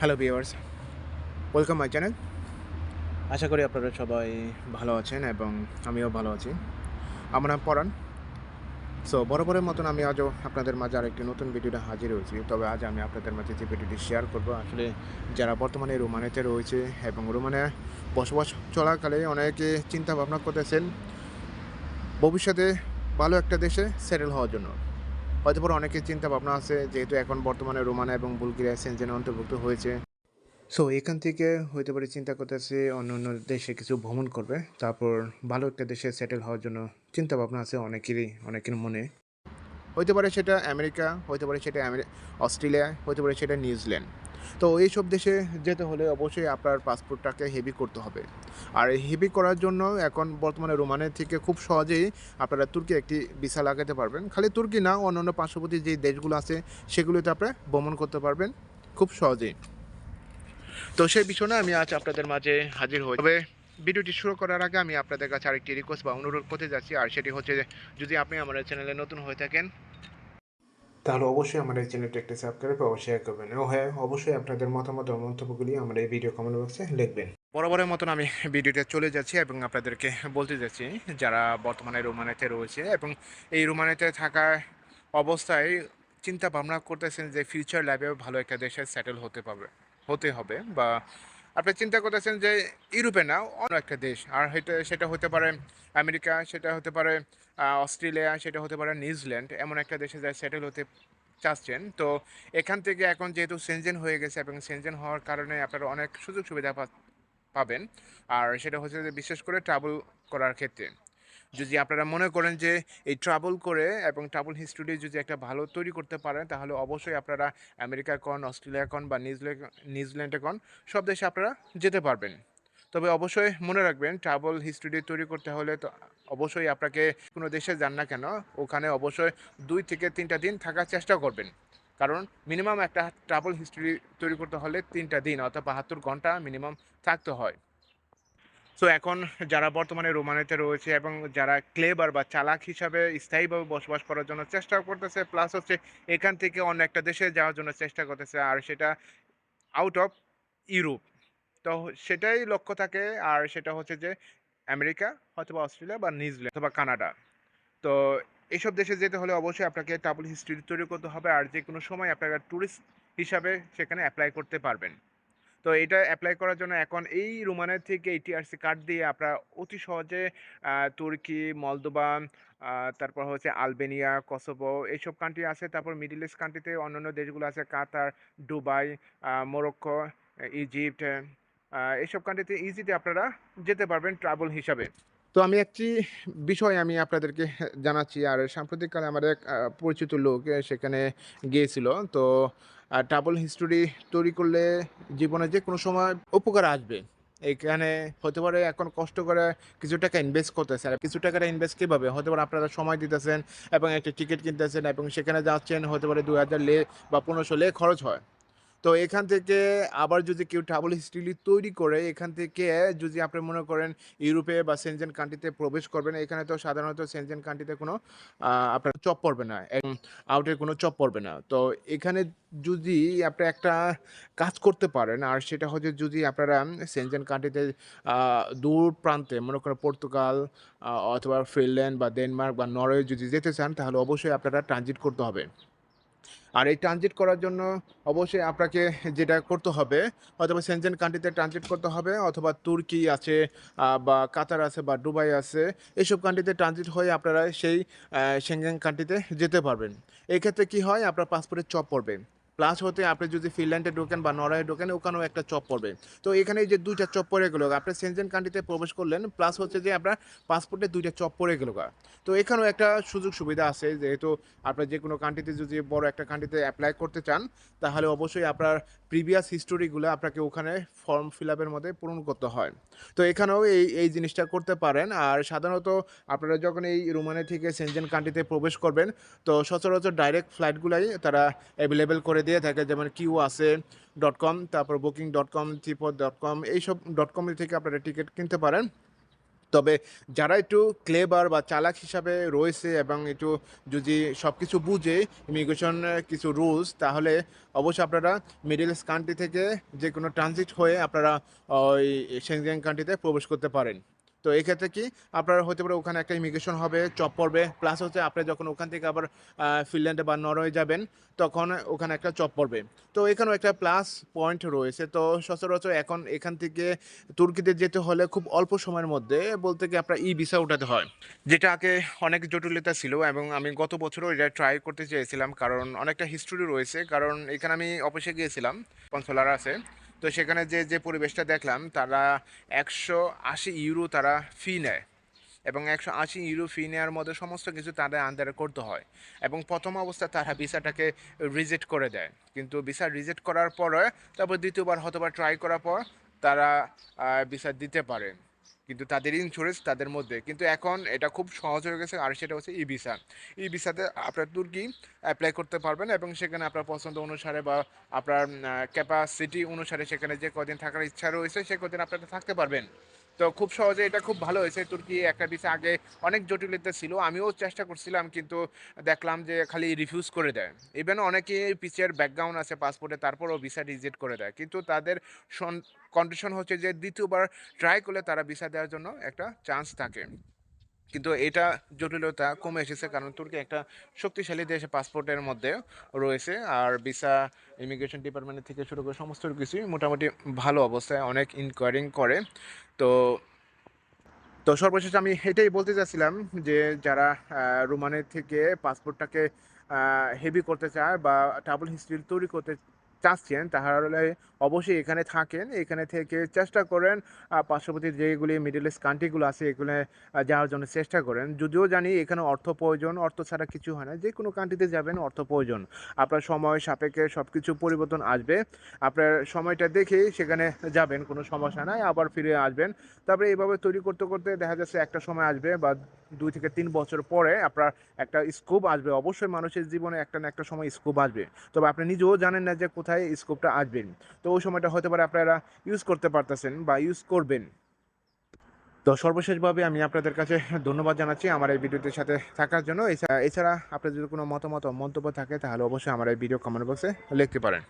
Hello viewers welcome my channel আশা করি আপনারা সবাই ভালো আছেন এবং আমিও ভালো আছি। আমার নাম পরাণ। সো বরাবরের মতন আমি আজও আপনাদের মাঝে আরেকটি নতুন ভিডিওটা হাজির হয়েছি। তবে আজ আমি আপনাদের মাঝে যে ভিডিওটি শেয়ার করব, আসলে যারা বর্তমানে রোমানেতে রয়েছে এবং রোমানে বসবাস চলাকালে অনেকে চিন্তা ভাবনা করতেছেন, ভবিষ্যতে ভালো একটা দেশে সেটেল হওয়ার জন্য। হয়তো পরে অনেকের চিন্তা ভাবনা আছে, যেহেতু এখন বর্তমানে রোমানা এবং বুলগেরিয়া সেনজেনে অন্তর্ভুক্ত হয়েছে। সো এখান থেকে হইতে পারে চিন্তা করতেছে, অন্য অন্য দেশে কিছু ভ্রমণ করবে। তারপর ভালো একটা দেশে সেটেল হওয়ার জন্য চিন্তা ভাবনা আছে অনেকেরই, অনেকের মনে। হইতে পারে সেটা আমেরিকা, হইতে পারে সেটা অস্ট্রেলিয়া, হইতে পারে সেটা নিউজিল্যান্ড। তো এইসব দেশে যেতে হলে অবশ্যই আপনার পাসপোর্টটাকে হেভি করতে হবে। আর হেভি করার জন্য এখন বর্তমানে রোমানের থেকে খুব সহজেই আপনারা তুর্কি একটি ভিসা লাগাতে পারবেন। খালি তুর্কি না, অন্যান্য পার্শ্ববর্তী যে দেশগুলো আছে, সেগুলোতে আপনারা ভ্রমণ করতে পারবেন খুব সহজেই। তো সেই বিষয়ে আমি আজ আপনাদের মাঝে হাজির তবে ভিডিওটি শুরু করার আগে আমি আপনাদের কাছে আরেকটি রিকোয়েস্ট বা অনুরোধ করতে যাচ্ছি। আর সেটি হচ্ছে যে যদি আপনি আমার চ্যানেলে নতুন হয়ে থাকেন তাহলে অবশ্যই আমার এই চ্যানেলটি একটি সাবস্ক্রাইব ও শেয়ার করবেন। ও হ্যাঁ অবশ্যই আপনাদের মতামত ও মন্তব্যগুলি আমার এই ভিডিও কমেন্ট বক্সে লিখবেন। বরাবরের মতন আমি ভিডিওতে চলে যাচ্ছি এবং আপনাদেরকে বলতে যাচ্ছি যারা বর্তমানে রোমানেতে রয়েছে এবং এই রোমানেতে থাকা অবস্থায় চিন্তা ভাবনা করতেছেন যে ফিউচার লাইফে ভালো একটা দেশে সেটেল হতে পারবে হতে হবে বা আপনি চিন্তা করতেছেন যে ইউরোপে না, অন্য একটা দেশ। আর হয়তো সেটা হতে পারে আমেরিকা, সেটা হতে পারে অস্ট্রেলিয়া, সেটা হতে পারে নিউজিল্যান্ড, এমন একটা দেশে যা সেটেল হতে চাচ্ছেন। তো এখান থেকে এখন যেহেতু সেনজেন হয়ে গেছে এবং সেনজেন হওয়ার কারণে আপনারা অনেক সুযোগ সুবিধা পাবেন। আর সেটা হচ্ছে যে বিশেষ করে ট্রাভেল করার ক্ষেত্রে। যদি আপনারা মনে করেন যে এই ট্রাভেল করে এবং ট্রাভেল হিস্ট্রি যদি একটা ভালো তৈরি করতে পারেন, তাহলে অবশ্যই আপনারা আমেরিকা কন অস্ট্রেলিয়া কন বা নিউজিল্যান্ড নিউজিল্যান্ডে কন, সব দেশে আপনারা যেতে পারবেন। তবে অবশ্যই মনে রাখবেন ট্রাভেল হিস্ট্রি তৈরি করতে হলে তো অবশ্যই আপনাকে কোনো দেশে যান না কেন, ওখানে অবশ্যই দুই থেকে তিনটা দিন থাকার চেষ্টা করবেন। কারণ মিনিমাম একটা ট্রাভেল হিস্ট্রি তৈরি করতে হলে তিনটা দিন অর্থাৎ বাহাত্তর ঘণ্টা মিনিমাম থাকতে হয়। সো এখন যারা বর্তমানে রোমানেতে রয়েছে এবং যারা ক্লেবার বা চালাক হিসাবে স্থায়ীভাবে বসবাস করার জন্য চেষ্টা করতেছে প্লাস হচ্ছে এখান থেকে অন্য একটা দেশে যাওয়ার জন্য চেষ্টা করতেছে, আর সেটা আউট অফ ইউরোপ তো সেটাই লক্ষ্য থাকে, আর সেটা হচ্ছে যে আমেরিকা অথবা অস্ট্রেলিয়া বা নিউজিল্যান্ড অথবা কানাডা। তো এইসব দেশে যেতে হলে অবশ্যই আপনাকে ট্রাভেল হিস্ট্রি তৈরি করতে হবে, আর যে কোনো সময় আপনারা ট্যুরিস্ট হিসাবে সেখানে অ্যাপ্লাই করতে পারবেন। তো এটা অ্যাপ্লাই করার জন্য এখন এই রোমানের থেকে এই টিআরসি কার্ড দিয়ে আপনারা অতি সহজে তুর্কি মলদোবা তারপর হচ্ছে আলবেনিয়া, কসোভো এইসব কান্ট্রি আছে। তারপর মিডিল ইস্ট কান্ট্রিতে অন্যান্য দেশগুলো আছে, Qatar, Dubai Morocco Morocco Egypt এইসব কান্ট্রিতে ইজিতে আপনারা যেতে পারবেন ট্রাভেল হিসাবে। তো আমি একটি বিষয় আমি আপনাদেরকে জানাচ্ছি। আর সাম্প্রতিককালে আমার এক পরিচিত লোক সেখানে গিয়েছিল। তো ট্রাভেল হিস্টোরি তৈরি করলে জীবনে যে কোনো সময় উপকার আসবে। এখানে হতে পারে এখন কষ্ট করে কিছু টাকা ইনভেস্ট করতেছেন। কিছু টাকাটা ইনভেস্ট কীভাবে? হতে পারে আপনারা সময় দিতেছেন এবং একটা টিকিট কিনতেছেন এবং সেখানে যাচ্ছেন, হতে পারে দু হাজার লে বা পনেরোশো লে খরচ হয়। তো এখান থেকে আবার যদি কেউ ট্রাভেল হিস্ট্রি তৈরি করে, এখান থেকে যদি আপনি মনে করেন ইউরোপে বা সেনজেন কান্ট্রিতে প্রবেশ করবেন, এখানে তো সাধারণত সেনজেন কান্ট্রিতে কোনো আপনার চপ পড়বে না আউটের কোনো চপ পড়বে না। তো এখানে যদি আপনি একটা কাজ করতে পারেন, আর সেটা হচ্ছে যদি আপনারা সেনজেন কান্ট্রিতে দূর প্রান্তে মনে করেন পর্তুগাল অথবা ফিনল্যান্ড বা ডেনমার্ক বা নরওয়ে যদি যেতে চান, তাহলে অবশ্যই আপনারা ট্রানজিট করতে হবে। আর এই ট্রানজিট করার জন্য অবশ্যই আপনাকে যেটা করতে হবে অথবা সেনজেন কান্ট্রিতে ট্রানজিট করতে হবে অথবা তুর্কি আছে বা কাতার আছে বা দুবাই আছে এইসব কান্ট্রিতে ট্রানজিট হয়ে আপনারা সেই সেনজেন কান্ট্রিতে যেতে পারবেন। এক্ষেত্রে কি হয়, আপনার পাসপোর্টের চপ পড়বে। প্লাস হতে আপনি যদি ফিনল্যান্ডে ঢোকেন বা নরওয়ে ঢোকেন, ওখানেও একটা চপ পড়বে। তো এখানে যে দুইটা চপ পড়ে গেল, আপনি সেনজেন কান্ট্রিতে প্রবেশ করলেন প্লাস হচ্ছে যে আপনার পাসপোর্টে দুইটা চপ পড়ে গেল তো এখানেও একটা সুযোগ সুবিধা আছে, যেহেতু আপনার যে কোনো কান্ট্রিতে যদি বড় একটা কান্ট্রিতে অ্যাপ্লাই করতে চান, তাহলে অবশ্যই আপনার প্রিভিয়াস হিস্টোরিগুলো আপনাকে ওখানে ফর্ম ফিল আপের মধ্যে পূরণ করতে হয়। তো এখানেও এই এই জিনিসটা করতে পারেন। আর সাধারণত আপনারা যখন এই রোমানে থেকে সেনজেন কান্ট্রিতে প্রবেশ করবেন, তো সচরাচর ডাইরেক্ট ফ্লাইটগুলাই তারা অ্যাভেলেবেল করে দিয়ে থাকে, যেমন কিউ আছে ডট কম তারপর বুকিং ডট কম থিপো ডট কম এইসব ডট কম থেকে আপনারা টিকিট কিনতে পারেন। তবে যারা একটু ক্লেবার বা চালাক হিসাবে রয়েছে এবং একটু যদি সব কিছু বুঝে ইমিগ্রেশন কিছু রুলস তাহলে অবশ্যই আপনারা মিডল কান্ট্রি থেকে যে কোনো ট্রানজিট হয়ে আপনারা ওই সেনজেন কান্ট্রিতে প্রবেশ করতে পারেন। তো এক্ষেত্রে কি আপনার হতে পারে ওখানে একটা ইমিগ্রেশন হবে চপ পড়বে প্লাস হচ্ছে আপনি যখন ওখান থেকে আবার ফিনল্যান্ডে বা নরওয়ে যাবেন, তখন ওখানে একটা চপ পড়বে তো এখানেও একটা প্লাস পয়েন্ট রয়েছে। তো সচরাচর এখন এখান থেকে তুর্কিতে যেতে হলে খুব অল্প সময়ের মধ্যে বলতে কি আপনার ই ভিসা উঠাতে হয়। যেটা আগে অনেক জটিলতা ছিল এবং আমি গত বছরও এটা ট্রাই করতে চেয়েছিলাম, কারণ অনেকটা হিস্টোরি রয়েছে। কারণ এখানে আমি অফিসে গিয়েছিলাম কনসোলার আছে। তো সেখানে যে যে পরিবেশটা দেখলাম, তারা একশো আশি ইউরো তারা ফি নেয় এবং একশো আশি ইউরো ফি নেওয়ার মধ্যে সমস্ত কিছু তাদের আন্দারে করতে হয় এবং প্রথম অবস্থায় তারা ভিসাটাকে রিজেক্ট করে দেয়। কিন্তু ভিসা রিজেক্ট করার পরে, তারপর দ্বিতীয়বার হতবার ট্রাই করার পর তারা ভিসা দিতে পারে। কিন্তু তাদের ইন্স্যুরেন্স তাদের মধ্যে। কিন্তু এখন এটা খুব সহজ হয়ে গেছে, আর সেটা হচ্ছে ই ভিসা ই ভিসাতে আপনার তুর্কি অ্যাপ্লাই করতে পারবেন এবং সেখানে আপনার পছন্দ অনুসারে বা আপনার ক্যাপাসিটি অনুসারে সেখানে যে কদিন থাকার ইচ্ছা রয়েছে, সে কদিন আপনারা থাকতে পারবেন। তো খুব সহজে এটা খুব ভালো হয়েছে। তুর্কি একটা ভিসা আগে অনেক জটিলতা ছিল, আমিও চেষ্টা করছিলাম কিন্তু দেখলাম যে খালি রিফিউজ করে দেয়। ইভেন অনেকে পিচের ব্যাকগ্রাউন্ড আছে পাসপোর্টে তারপরও ভিসা রিজেক্ট করে দেয়। কিন্তু তাদের কন্ডিশন হচ্ছে যে দ্বিতীয়বার ট্রাই করলে তারা ভিসা দেওয়ার জন্য একটা চান্স থাকে। কিন্তু এটা জটিলতা কমে এসেছে কারণ তুর্কি একটা শক্তিশালী দেশ, পাসপোর্টের মধ্যে রয়েছে আর ভিসা ইমিগ্রেশন ডিপার্টমেন্ট থেকে শুরু করে সমস্ত কিছুই মোটামুটি ভালো অবস্থায় অনেক ইনকোয়ারিং করে। তো তো সর্বশেষ আমি এটাই বলতে চাচ্ছিলাম যে যারা রোমানের থেকে পাসপোর্টটাকে হেভি করতে চায় বা ট্রাভেল হিস্ট্রি তৈরি করতে চাচ্ছেন তাহলে অবশ্যই এখানে থাকেন, এখানে থেকে চেষ্টা করেন পার্শ্ববর্তী যেগুলি মিডল ইস্ট কান্ট্রিগুলো আছে, এগুলো যাওয়ার জন্য চেষ্টা করেন। যদিও জানি এখানে অর্থ প্রয়োজন, অর্থ ছাড়া কিছু হয় না। যে কোনো কান্ট্রিতে যাবেন, অর্থ প্রয়োজন। আপনার সময় সাপেক্ষে সব কিছু পরিবর্তন আসবে। আপনার সময়টা দেখেই সেখানে যাবেন, কোনো সমস্যা নাই, আবার ফিরে আসবেন। তারপরে এইভাবে তৈরি করতে করতে দেখা যাচ্ছে একটা সময় আসবে বা দুই থেকে তিন বছর পরে আপনার একটা স্কোপ আসবে। অবশ্যই মানুষের জীবনে একটা না একটা সময় স্কোপ আসবে। তবে আপনি নিজেও জানেন না যে কোথায় স্কোপটা আসবেন তো ওই সময়টা হতে পারে আপনারা ইউজ করতে পারতেছেন বা ইউজ করবেন। তো সর্বশেষভাবে আমি আপনাদের কাছে ধন্যবাদ জানাচ্ছি আমার এই ভিডিওটির সাথে থাকার জন্য। এছাড়া আপনার যদি কোনো মতামত মন্তব্য থাকে, তাহলে অবশ্যই আমার এই ভিডিও কমেন্ট বক্সে লিখতে পারেন।